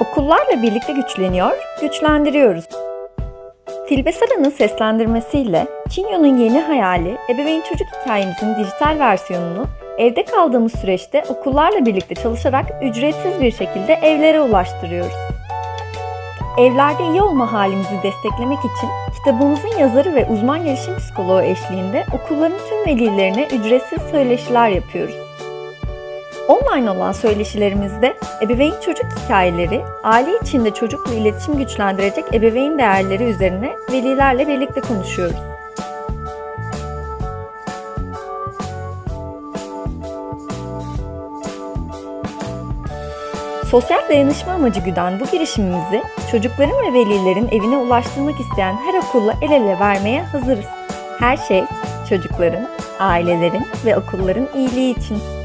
Okullarla birlikte güçleniyor, güçlendiriyoruz. Tilbesara'nın seslendirmesiyle Çinyo'nun yeni hayali ebeveyn çocuk hikayemizin dijital versiyonunu evde kaldığımız süreçte okullarla birlikte çalışarak ücretsiz bir şekilde evlere ulaştırıyoruz. Evlerde iyi olma halimizi desteklemek için kitabımızın yazarı ve uzman gelişim psikoloğu eşliğinde okulların tüm velilerine ücretsiz söyleşiler yapıyoruz. Online olan söyleşilerimizde ebeveyn çocuk hikayeleri, aile içinde çocukla iletişim güçlendirecek ebeveyn değerleri üzerine velilerle birlikte konuşuyoruz. Sosyal dayanışma amacı güden bu girişimimizi çocukların ve velilerin evine ulaştırmak isteyen her okulla el ele vermeye hazırız. Her şey çocukların, ailelerin ve okulların iyiliği için.